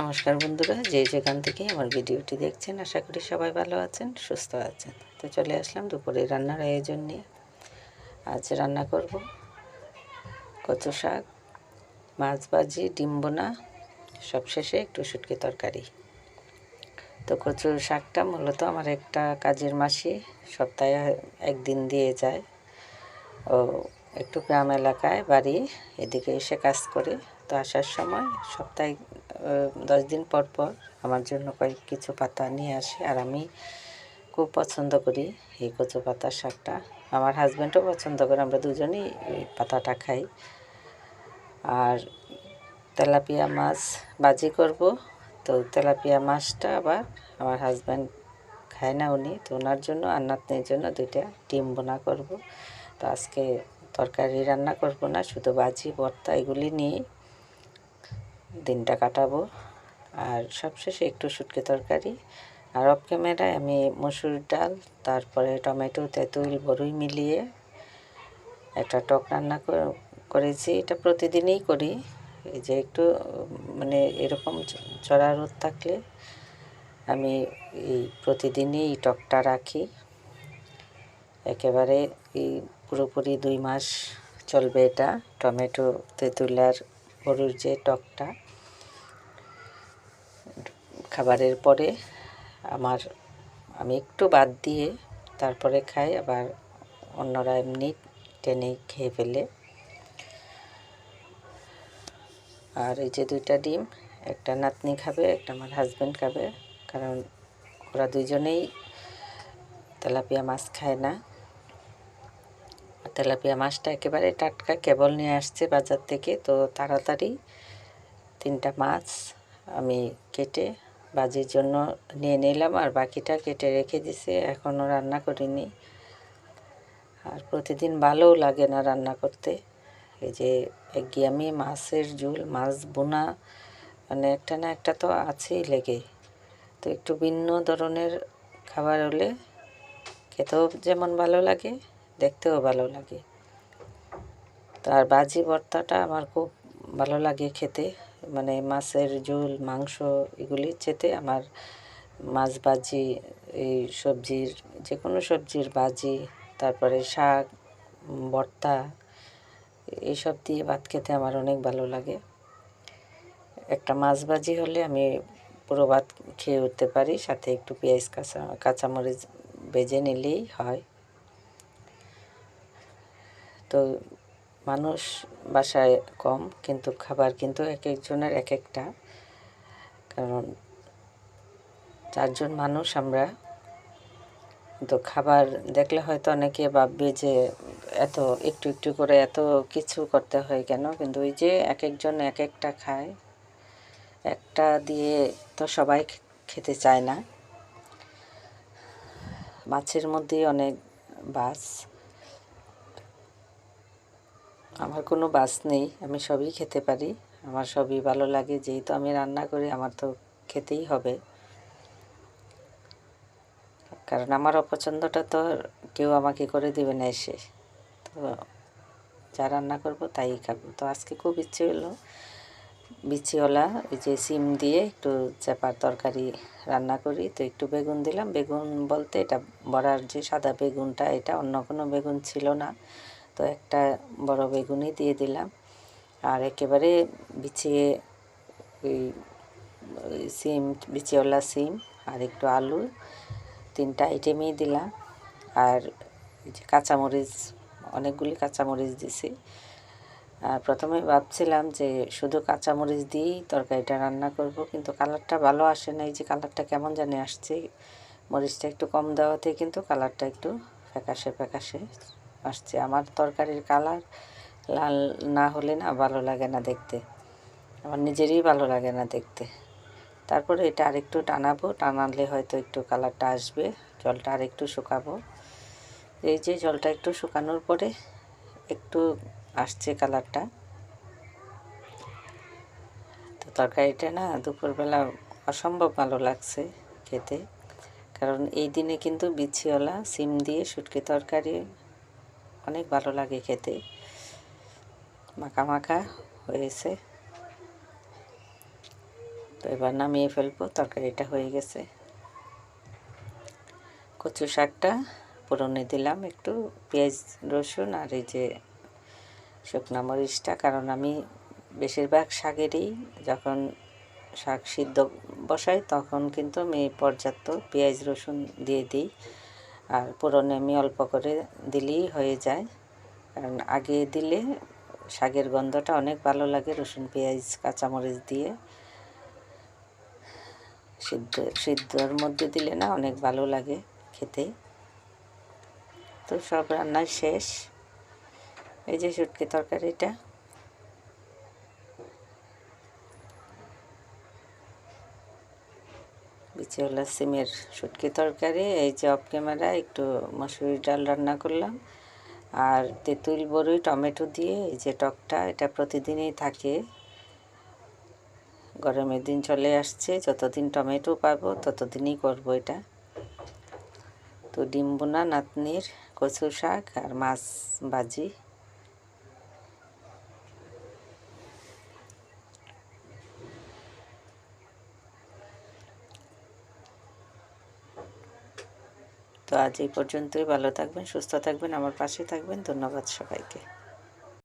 নমস্কার বন্ধুরা, যে যেখান থেকে আমার ভিডিওটি দেখছেন, আশা করি সবাই ভালো আছেন, সুস্থ আছেন। তো চলে আসলাম দুপুরে রান্নার আয়োজন নিয়ে। আজ রান্না করব কচু শাক, মাছ ভাজি, ডিম বোনা সবশেষে একটু শুটকি তরকারি। তো কচু শাকটা মূলত আমার একটা কাজের মাসি, সপ্তাহে একদিন দিয়ে যায়। ও একটু গ্রাম এলাকায়, বাড়ি, এদিকে এসে কাজ করে। তো আসার সময় সপ্তাহে দশ দিন পর পর আমার জন্য কয়েক কিছু পাতা নিয়ে আসে আর আমি খুব পছন্দ করি এই কচু পাতার শাকটা। আমার হাজব্যান্ডও পছন্দ করে, আমরা দুজনেই এই পাতাটা খাই। আর তেলাপিয়া মাছ বাজি করব। তো তেলাপিয়া মাছটা আবার আমার হাজব্যান্ড খায় না উনি, তো ওনার জন্য আর নাতনির জন্য দুইটা ডিম বোনা করব। তো আজকে তরকারি রান্না করব না, শুধু বাজি ভর্তা এগুলি নিয়ে দিনটা কাটাবো। আর সবশেষে একটু শুটকি তরকারি। আর অফ ক্যামেরায় আমি মসুর ডাল, তারপরে টমেটো, তেঁতুল বড়ই মিলিয়ে একটা টক রান্না করে- করেছি। এটা প্রতিদিনই করি। এই যে একটু মানে এরকম চড়া রোদ থাকলে আমি এই প্রতিদিনই এই টকটা রাখি। একেবারে এই পুরোপুরি দুই মাস চলবে এটা। টমেটো, তেঁতুল আর গরুর যে টকটা। খাবারের পরে আমার, আমি একটু বাদ দিয়ে তারপরে খাই, আবার অন্যরা এমনি টেনে খেয়ে ফেলে। আর এই যে দুইটা ডিম, একটা নাতনি খাবে, একটা আমার হাজব্যান্ড খাবে, কারণ ওরা দুইজনেই তেলাপিয়া মাছ খায় না। তেলাপিয়া মাছটা একেবারে টাটকা, কেবল নিয়ে আসছে বাজার থেকে, তো তাড়াতাড়ি তিনটা মাছ আমি কেটে বাজির জন্য নিয়ে নিলাম আর বাকিটা কেটে রেখে দিছে, এখনও রান্না করিনি। আর প্রতিদিন ভালোও লাগে না রান্না করতে। এই যে একঘেয়েমি মাছের ঝোল, মাছ বোনা মানে একটা না একটা তো আছেই লেগে। তো একটু ভিন্ন ধরনের খাবার হলে খেতেও যেমন ভালো লাগে, দেখতেও ভালো লাগে। তার বাজি ভর্তাটা আমার খুব ভালো লাগে খেতে। মানে মাছের ঝোল, মাংস এগুলির চেতে আমার মাছ ভাজি, এই সবজির যে কোনো সবজির ভাজি, তারপরে শাক, ভর্তা এইসব দিয়ে ভাত খেতে আমার অনেক ভালো লাগে। একটা মাছ ভাজি হলে আমি পুরো ভাত খেয়ে উঠতে পারি, সাথে একটু পেঁয়াজ, কাঁচা, কাঁচামরিচ ভেজে নিলেই হয়। তো মানুষ বাসায় কম, কিন্তু খাবার কিন্তু এক একজনের এক একটা। কারণ চারজন মানুষ আমরা, তো খাবার দেখলে হয়তো অনেকে ভাববে যে এত একটু একটু করে এত কিছু করতে হয় কেন? কিন্তু ওই যে এক একজন এক একটা খায়, একটা দিয়ে তো সবাই খেতে চায় না। মাছের মধ্যে অনেক বাস। আমার কোনো বাস নেই, আমি সবই খেতে পারি। আমার সবই ভালো লাগে, যেহেতু আমি রান্না করি, আমার তো খেতেই হবে। কারণ আমার অপছন্দটা তো কেউ আমাকে করে দেবে না এসে। তো যা রান্না করব তাই খাব। তো আজকে খুব ইচ্ছে হলো বিচিওলা ওই যে সিম দিয়ে একটু চাপার তরকারি রান্না করি। তো একটু বেগুন দিলাম। বেগুন বলতে এটা বড়ার যে সাদা বেগুনটা, এটা অন্য কোনো বেগুন ছিল না। তো একটা বড় বেগুনই দিয়ে দিলাম। আর একেবারে বিছিয়ে ওই সিম বিচিওলা সিম আর একটু আলু, তিনটা আইটেমই দিলাম। আর যে কাঁচামরিচ, অনেকগুলি কাঁচামরিচ দিছি। আর প্রথমে ভাবছিলাম যে শুধু কাঁচামরিচ দিয়েই তরকারিটা রান্না করব, কিন্তু কালারটা ভালো আসে না এই যে কালারটা কেমন জানি আসছে। মরিচটা একটু কম দেওয়াতে কিন্তু কালারটা একটু ফ্যাকাশে ফ্যাকাশে। আসছে। আমার তরকারির কালার লাল না হলে না ভালো লাগে না দেখতে। আমার নিজেরই ভালো লাগে না দেখতে। তারপরে এটা আরেকটু টানাবো। টানালে হয়তো একটু কালারটা আসবে। জলটা আরেকটু শুকাবো। এই যে জলটা একটু শুকানোর পরে একটু আসছে কালারটা। তো তরকারিটা না দুপুরবেলা অসম্ভব ভালো লাগছে খেতে। কারণ এই দিনে কিন্তু বিছিওয়ালা সিম দিয়ে শুটকি তরকারি অনেক ভালো লাগে খেতে। মাখা মাখা হয়েছে। তো এবার নামিয়ে ফেলব, তরকারিটা হয়ে গেছে। কচু শাকটা পুরনে দিলাম, একটু পেঁয়াজ, রসুন আর এই যে শুকনা মরিচটা, কারণ আমি বেশিরভাগ শাকেরই যখন শাক সিদ্ধ বসাই তখন কিন্তু আমি পর্যাপ্ত পেঁয়াজ, রসুন দিয়ে দিই। আর পুরনে আমি অল্প করে দিলেই হয়ে যায়। কারণ আগে দিলে শাকের গন্ধটা অনেক ভালো লাগে, রসুন, পেঁয়াজ, কাঁচামরিচ দিয়ে। সিদ্ধ, সিদ্ধর মধ্যে দিলে না অনেক ভালো লাগে খেতে। তো সব রান্নার শেষ। এই যে শুটকি তরকারিটা। বিচেওয়ালা সিমের শুটকি তরকারি, এই যে অফ ক্যামেরা একটু মসুরি ডাল রান্না করলাম। আর তেঁতুল, বড়ই, টমেটো দিয়ে এই যে টকটা, এটা প্রতিদিনই থাকে। গরমের দিন চলে আসছে, যতদিন টমেটো পাবো ততদিনই করব এটা। তো ডিম বোনা, নাতনির কচু শাক আর মাছ ভাজি। তো আজ এই পর্যন্তই। ভালো থাকবেন সুস্থ থাকবেন আমার পাশে থাকবেন। ধন্যবাদ সবাইকে।